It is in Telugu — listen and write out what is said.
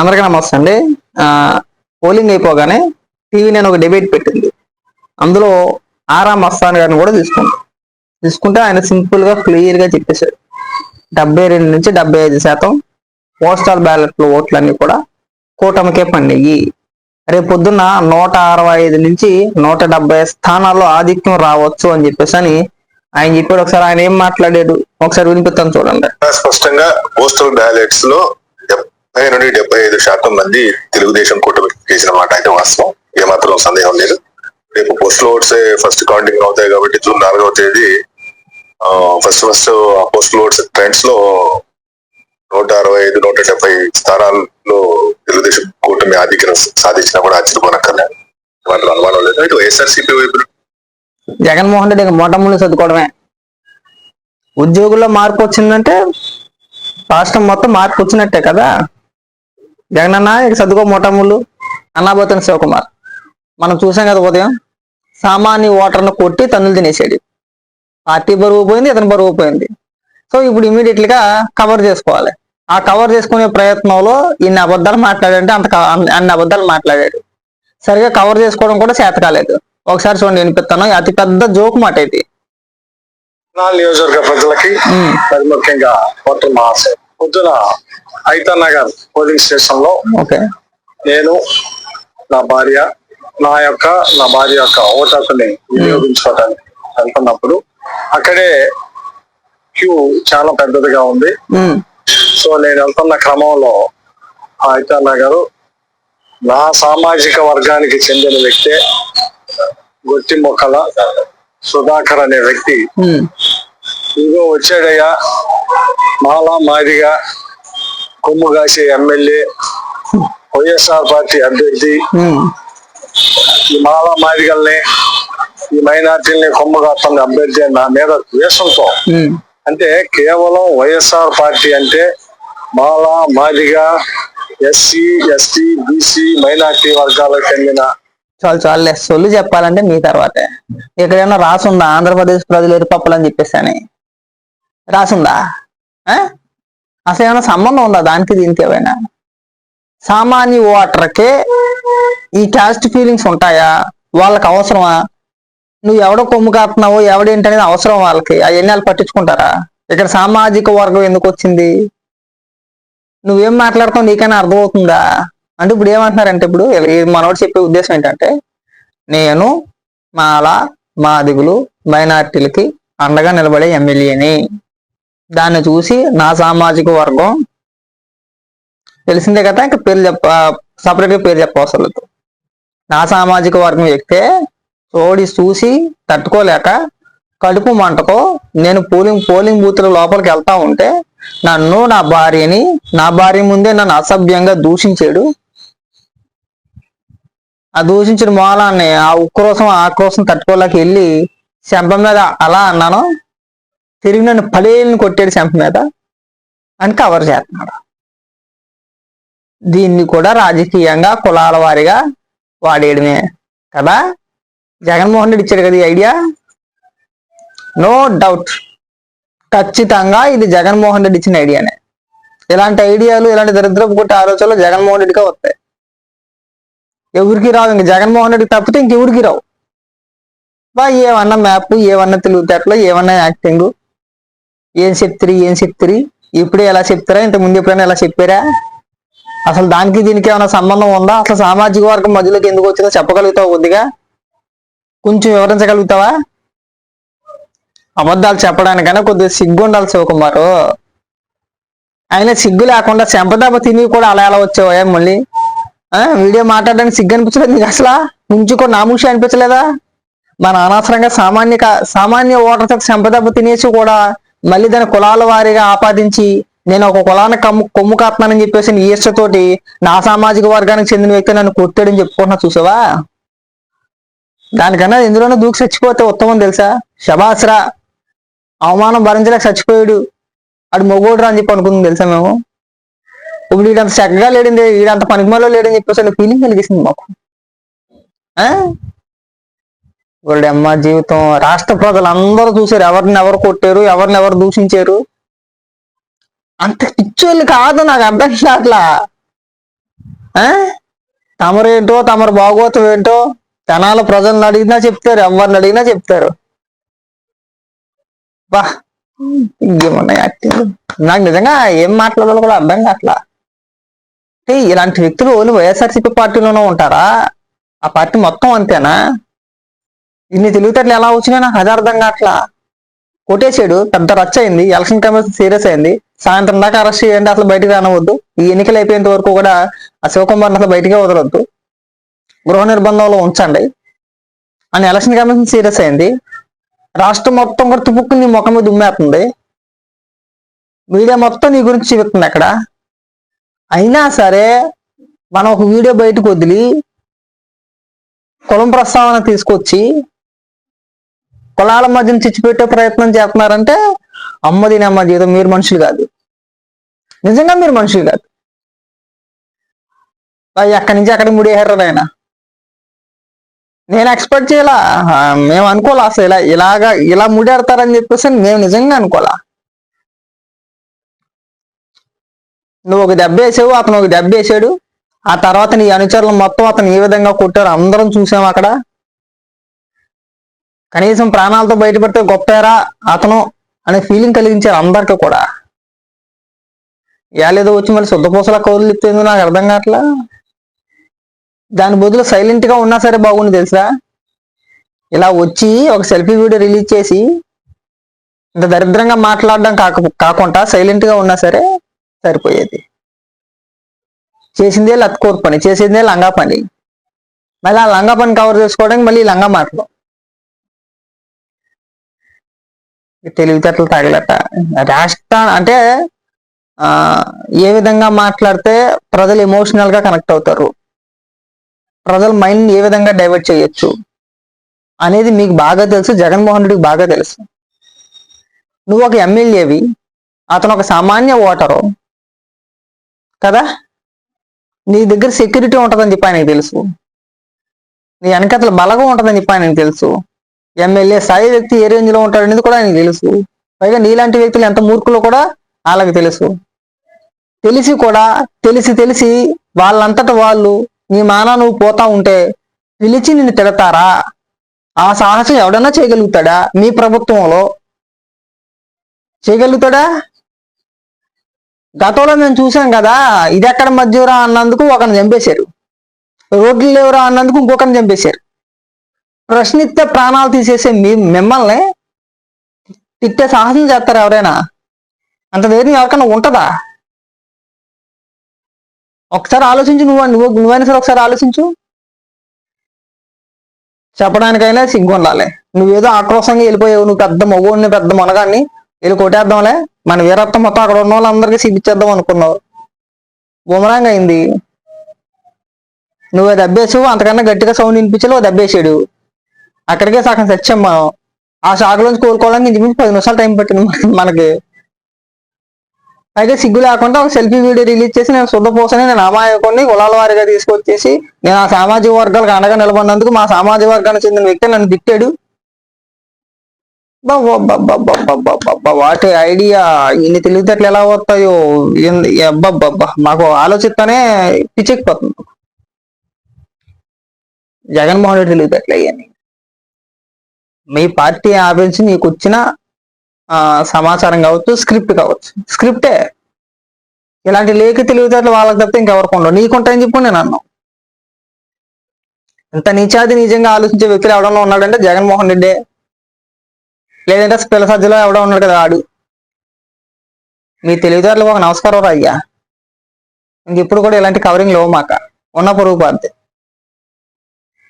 అందరికీ నమస్తే అండి. పోలింగ్ అయిపోగానే టీవీ నేను ఒక డిబేట్ పెట్టింది. అందులో ఆరా మస్తాన్ గారిని కూడా తీసుకుంటాం తీసుకుంటే ఆయన సింపుల్గా క్లియర్గా క్లియర్గా చెప్పేశాడు. డెబ్బై రెండు నుంచి డెబ్బై ఐదు శాతం పోస్టల్ బ్యాలెట్లు ఓట్లన్నీ కూడా కూటమికే పండియి రేపు పొద్దున్న నూట అరవై ఐదు నుంచి నూట డెబ్బై స్థానాల్లో ఆధిక్యం రావచ్చు అని చెప్పేసి అని ఆయన చెప్పాడు. ఒకసారి ఆయన ఏం మాట్లాడాడు? ఒకసారి వినిపిస్తాను చూడండి. స్పష్టంగా పోస్టల్ బ్యాలెట్స్లో ముప్పై నుండి డెబ్బై ఐదు శాతం మంది తెలుగుదేశం కూటమి చేసిన మాట అయితే వాస్తవం. ఏమాత్రం సందేహం లేదు. రేపు పోస్టల్ ఓట్స్ ఫస్ట్ కౌంటింగ్ అవుతాయి కాబట్టి జూన్ నాలుగవ తేదీ ఫస్ట్ ఫస్ట్ పోస్టల్ ఓట్స్ ట్రెండ్స్లో నూట అరవై ఐదు నూట డెబ్బై స్థానాల్లో తెలుగుదేశం కూటమి ఆధిక్యం సాధించినా కూడా ఆశ్చర్యపోనక్కర్లేదు వాటిలో అనుమానం లేదు. ఇటు వైఎస్ఆర్సీపీ వైపు జగన్మోహన్ రెడ్డి మొట్టమొదటి చదువుకోవడమే ఉద్యోగుల్లో మార్పు వచ్చిందంటే రాష్ట్రం మొత్తం మార్పు వచ్చినట్టే కదా. జగన్ అన్న ఇక చదువుకో మొట్టముళ్ళు అన్నాబోతున్న శివకుమార్. మనం చూసాం కదా ఉదయం సామాన్య ఓటర్ను కొట్టి తన్నులు తినేసాడు పార్టీ బరువు పోయింది ఇతని బరువు పోయింది. సో ఇప్పుడు ఇమీడియట్గా కవర్ చేసుకోవాలి. ఆ కవర్ చేసుకునే ప్రయత్నంలో ఇన్ని అబద్ధాలు మాట్లాడంటే అంత అన్ని- అబద్ధాలు మాట్లాడాడు. సరిగా కవర్ చేసుకోవడం కూడా చేత కాలేదు. ఒకసారి చూడండి వినిపిస్తాను. అతి పెద్ద జోక్ మాట ఇది. నియోజకవర్గ ప్రజలకి మరి ముఖ్యంగా ఓటర్ మహాశయ. పొద్దున ఐతా నగర్ పోలింగ్ స్టేషన్లో నేను నా భార్య నా యొక్క నా భార్య యొక్క ఓటు హక్కుని వినియోగించుకోవడానికి వెళ్తున్నప్పుడు అక్కడే క్యూ చాలా పెద్దదిగా ఉంది. సో నేను వెళ్తున్న క్రమంలో ఆ ఐతా నగర్ నా సామాజిక వర్గానికి చెందిన వ్యక్తే గొట్టి మొక్కల సుధాకర్ అనే వ్యక్తి ఇదిగో వచ్చాడయ్యా. మాలా మాదిగా కొమ్ము కాసే ఎమ్మెల్యే వైఎస్ఆర్ పార్టీ అభ్యర్థి. ఈ మాలా మాదిగల్ని ఈ మైనార్టీల్ని కొమ్ము కాస్తున్న అభ్యర్థి అని నా మీద ద్వేషంతో. అంటే కేవలం వైఎస్ఆర్ పార్టీ అంటే Mala Madiga SC ST BC minority వర్గాలకు చెందిన చాలు చాలులే. సొల్లు చెప్పాలంటే మీ తర్వాతే. ఎక్కడైనా రాసుందా? ఆంధ్రప్రదేశ్ ప్రజలు ఎరుపప్పులు అని చెప్పేసి అని. రాసుందా? అసలు ఏమైనా సంబంధం ఉందా? దానికి దీనికి ఏమైనా? సామాన్య ఓటర్కే ఈ క్యాస్ట్ ఫీలింగ్స్ ఉంటాయా? వాళ్ళకి అవసరమా? నువ్వు ఎవడో కొమ్ము కాపుతున్నావో ఎవడేంటనేది అవసరం వాళ్ళకి? అవన్నీ వాళ్ళు పట్టించుకుంటారా? ఇక్కడ సామాజిక వర్గం ఎందుకు వచ్చింది? నువ్వేం మాట్లాడుతావు నీకైనా అర్థమవుతుందా? అంటే ఇప్పుడు ఏమంటున్నారంటే ఇప్పుడు ఈ మనోడు చెప్పే ఉద్దేశం ఏంటంటే నేను మాల మాదిగులు మైనార్టీలకి అండగా నిలబడే ఎమ్మెల్యేని. దాన్ని చూసి నా సామాజిక వర్గం తెలిసిందే కదా ఇంకా పేరు చెప్ప సపరేట్గా పేరు చెప్పవసరం లేదు. నా సామాజిక వర్గం ఎక్కితే చోడి చూసి తట్టుకోలేక కడుపు మంటతో నేను పోలింగ్ పోలింగ్ బూత్ల లోపలికి వెళ్తా ఉంటే నన్ను నా భార్యని నా భార్య ముందే నన్ను అసభ్యంగా దూషించాడు. ఆ దూషించిన మూలాన్ని ఆ ఉక్రోసం ఆక్రోసం తట్టుకోలేక వెళ్ళి చెంప మీద అలా అన్నాను. తిరిగి నన్ను పలేలను కొట్టాడు చెంప మీద అని కవర్ చేస్తున్నాడు. దీన్ని కూడా రాజకీయంగా కులాల వారిగా వాడేయడమే కదా? జగన్మోహన్ రెడ్డి ఇచ్చాడు కదా ఈ ఐడియా? No doubt. ఖచ్చితంగా ఇది జగన్మోహన్ రెడ్డి ఇచ్చిన ఐడియానే. ఇలాంటి ఐడియాలు ఇలాంటి దరిద్రపు కొట్టే ఆలోచనలు జగన్మోహన్ రెడ్డిగా వస్తాయి. ఎవరికి రావు? ఇంక జగన్మోహన్ రెడ్డికి తప్పితే ఇంకెవరికి రావు? బా ఏమన్నా మ్యాప్ ఏమన్నా తెలుగుతేటలో ఏమన్నా యాక్టింగ్ ఏం చెప్తారు ఏం చెప్తారు? ఇప్పుడే ఎలా చెప్తారా? ఇంత ముందు ఎప్పుడైనా ఎలా చెప్పారా? అసలు దానికి దీనికి ఏమైనా సంబంధం ఉందా? అసలు సామాజిక వర్గం మధ్యలోకి ఎందుకు వచ్చిందో చెప్పగలుగుతావు కొద్దిగా? కొంచెం వివరించగలుగుతావా? అబద్ధాలు చెప్పడానికైనా కొద్దిగా సిగ్గు ఉండాలి శివకుమారు అయినా సిగ్గు లేకుండా చెంపదెబ్బ తిని కూడా అలా ఎలా వచ్చావా మళ్ళీ? వీడియో మాట్లాడడానికి సిగ్గు అనిపించలేదు నీకు అసలు? నుంచి కూడా నామూషి అనిపించలేదా? మన అనవసరంగా సామాన్య సామాన్య ఓటర్తో చెంపదెబ్బ తినేసి కూడా మళ్ళీ దాని కులాల వారీగా ఆపాదించి నేను ఒక కులాన్ని కమ్ము కొమ్ము కాస్తున్నానని చెప్పేసి నీ తోటి నా సామాజిక వర్గానికి చెందిన వ్యక్తి నన్ను కొట్టాడని చెప్పుకుంటున్నా చూసావా? దానికన్నా ఎందులోనూ దూకి చచ్చిపోతే ఉత్తమం తెలుసా? శబాస్రా అవమానం భరించలేక చచ్చిపోయాడు. అడు మొగోడు అని చెప్పి అనుకుంది తెలుసా మేము? ఇప్పుడు వీడంత చక్కగా లేడింది వీడంత పనికిమలో లేడని చెప్పేసి ఫీలింగ్ కలిగిస్తుంది మాకు. ఆ? వాళ్ళ అమ్మ జీవితం. రాష్ట్ర ప్రజలు అందరూ చూసారు ఎవరిని ఎవరు కొట్టారు? ఎవరిని ఎవరు దూషించారు? అంత పిచ్చోళ్ళు కాదు నాకు అర్థం కావట్లా. ఆ? తమరేంటో తమరు భాగవతం ఏంటో జనాల ప్రజలను అడిగినా చెప్తారు ఎవరిని అడిగినా చెప్తారు. బా ఇంకేమన్నా యాక్టింగ్ నాకు నిజంగా ఏం మాట్లాడాలో కూడా అర్థం కావట్లా. అంటే ఇలాంటి వ్యక్తులు ఓన్లీ వైఎస్ఆర్సీపీ పార్టీలోనే ఉంటారా? ఆ పార్టీ మొత్తం అంతేనా? ఇన్ని తెలివితేటలు ఎలా వచ్చినాయి నాకు అదార్థంగా అట్లా కొట్టేసాడు. పెద్ద రచ్చ అయింది. ఎలక్షన్ కమిషన్ సీరియస్ అయింది. సాయంత్రం దాకా అరెస్ట్ చేయండి అసలు బయటికి రానవద్దు ఈ ఎన్నికలు అయిపోయేంత వరకు కూడా ఆ శివకుమార్ని అసలు బయటికే వదలొద్దు. గృహ నిర్బంధంలో ఉంచండి అని ఎలక్షన్ కమిషన్ సీరియస్ అయింది. రాష్ట్రం మొత్తం కూడా తుపుక్కు నీ ముఖం మీద ఉమ్మేస్తుంది. మీడియా మొత్తం నీ గురించి చూపిస్తుంది అక్కడ. అయినా సరే మనం ఒక వీడియో బయటకు వదిలి కులం ప్రస్తావన తీసుకొచ్చి కులాల మధ్యన చిచ్చిపెట్టే ప్రయత్నం చేస్తున్నారంటే అమ్మది నమ్మ జీతం మీరు మనుషులు కాదు. నిజంగా మీరు మనుషులు కాదు. ఎక్కడి నుంచి అక్కడికి ముడేహారు ఆయన నేను ఎక్స్పెక్ట్ చేయాలా? మేము అనుకోలే అసలు ఇలా ఇలాగా ఇలా ముడేడతారని చెప్పేసి మేము నిజంగా అనుకోలే. నువ్వు ఒక దెబ్బ వేసావు అతను ఒక దెబ్బ వేసాడు. ఆ తర్వాత నీ అనుచరులు మొత్తం అతను ఏ విధంగా కొట్టారు అందరం చూసాం అక్కడ. కనీసం ప్రాణాలతో బయటపడితే గొప్పరా అతను అనే ఫీలింగ్ కలిగించారు అందరికీ కూడా. ఏలేదో వచ్చి మళ్ళీ శుద్ధపూసలా కౌలు తిప్పేందుకు నాకు అర్థం కావట్లా? దాని బదులు సైలెంట్గా ఉన్నా సరే బాగుంది తెలుసా? ఇలా వచ్చి ఒక సెల్ఫీ వీడియో రిలీజ్ చేసి ఇంత దరిద్రంగా మాట్లాడడం కాక కాకుండా సైలెంట్గా ఉన్నా సరే సరిపోయేది. చేసిందే లత్కోర్ పని చేసిందే లంగా పని. మళ్ళీ ఆ లంగా పని కవర్ చేసుకోవడానికి మళ్ళీ లంగా మాటలు తెలివితేటలు తగలట రాష్ట్ర అంటే ఆ ఏ విధంగా మాట్లాడితే ప్రజలు ఎమోషనల్గా కనెక్ట్ అవుతారు. ప్రజల మైండ్ ఏ విధంగా డైవర్ట్ చేయొచ్చు అనేది మీకు బాగా తెలుసు జగన్మోహన్ రెడ్డికి బాగా తెలుసు. నువ్వు ఒక ఎమ్మెల్యేవి అతను ఒక సామాన్య ఓటరు కదా? నీ దగ్గర సెక్యూరిటీ ఉంటుందని చెప్పి ఆయనకు తెలుసు. నీ వెనకతల బలగం ఉంటుందని చెప్పి ఆయనకు తెలుసు. ఎమ్మెల్యే స్థాయి వ్యక్తి ఏ రేంజ్లో ఉంటాడనేది కూడా ఆయనకు తెలుసు. పైగా నీలాంటి వ్యక్తులు ఎంత మూర్ఖులో కూడా వాళ్ళకి తెలుసు. తెలిసి కూడా తెలిసి తెలిసి వాళ్ళంతట వాళ్ళు నీ మానా నువ్వు పోతా ఉంటే పిలిచి నిన్ను తిడతారా? ఆ సాహసం ఎవడన్నా చేయగలుగుతాడా? మీ ప్రభుత్వంలో చేయగలుగుతాడా? గతంలో మేము చూసాం కదా ఇది ఎక్కడ మధ్యరా అన్నందుకు ఒకరిని చంపేశారు. రోడ్లు లేవురా అన్నందుకు ఇంకొకరిని చంపేశారు. ప్రశ్నిస్తే ప్రాణాలు తీసేసే మీ మిమ్మల్ని తిట్టే సాహసం చేస్తారు ఎవరైనా? అంత ధైర్యం ఎవరికైనా ఉంటుందా? ఒకసారి ఆలోచించు నువ్వు నువ్వు నువ్వైనా సరే ఒకసారి ఆలోచించు. చెప్పడానికైనా సిగ్గు ఉండాలి. నువ్వేదో ఆక్రోశంగా వెళ్ళిపోయావు నువ్వు పెద్ద మగోడిని పెద్ద మనగాన్ని వెళ్ళి కొట్టేద్దాంలే. మన వీరత్వం మొత్తం అక్కడ ఉన్న వాళ్ళందరికీ సిగ్గిచ్చేద్దాం అనుకున్నావు. బుమరాంగ్ అయింది. నువ్వు దెబ్బేసావు అంతకన్నా గట్టిగా సౌండ్ వినిపించలేవు దెబ్బేసాడు అక్కడికే సగం సత్యం మనం ఆ షాక్ కోరుకోవడానికి ఇంచుమించు పది నిమిషాలు టైం పట్టింది మనకి అయితే సిగ్గు లేకుండా ఒక సెల్ఫీ వీడియో రిలీజ్ చేసి నేను శుద్ధపోసని నేను అమాయకుని కులాల వారిగా తీసుకొచ్చేసి నేను ఆ సామాజిక వర్గాలకు అండగా నిలబడినందుకు మా సామాజిక వర్గానికి చెందిన వ్యక్తి నన్ను తిట్టాడు వాటి ఐడియా ఇన్ని తెలివితేటలు ఎలా వస్తాయో అబ్బబ్బబ్బా మాకు ఆలోచిస్తానే పిచ్చెక్కిపోతుంది జగన్మోహన్ రెడ్డి తెలివితేటలు అయ్యాన్ని మీ పార్టీ ఆఫీస్ నీకు వచ్చిన సమాచారం కావచ్చు స్క్రిప్ట్ కావచ్చు. స్క్రిప్టే. ఇలాంటి లేఖ తెలివితేటలు వాళ్ళకి తప్పితే ఇంకెవరికి ఉండవు. నీకుంటాయని చెప్పి నేను అన్నాను ఇంత నీచాది నిజంగా ఆలోచించే వ్యక్తులు ఎవడన్నా ఉన్నాడంటే జగన్మోహన్ రెడ్డి. లేదంటే పిల్ల సజ్జలో ఎవడో ఉన్నాడు కదా ఆడు. మీ తెలివితేటలు ఒక నమస్కారం రా అయ్యా. ఇంకెప్పుడు కూడా ఇలాంటి కవరింగ్ లేవు మాక. ఉన్న పొరుగు పాడితే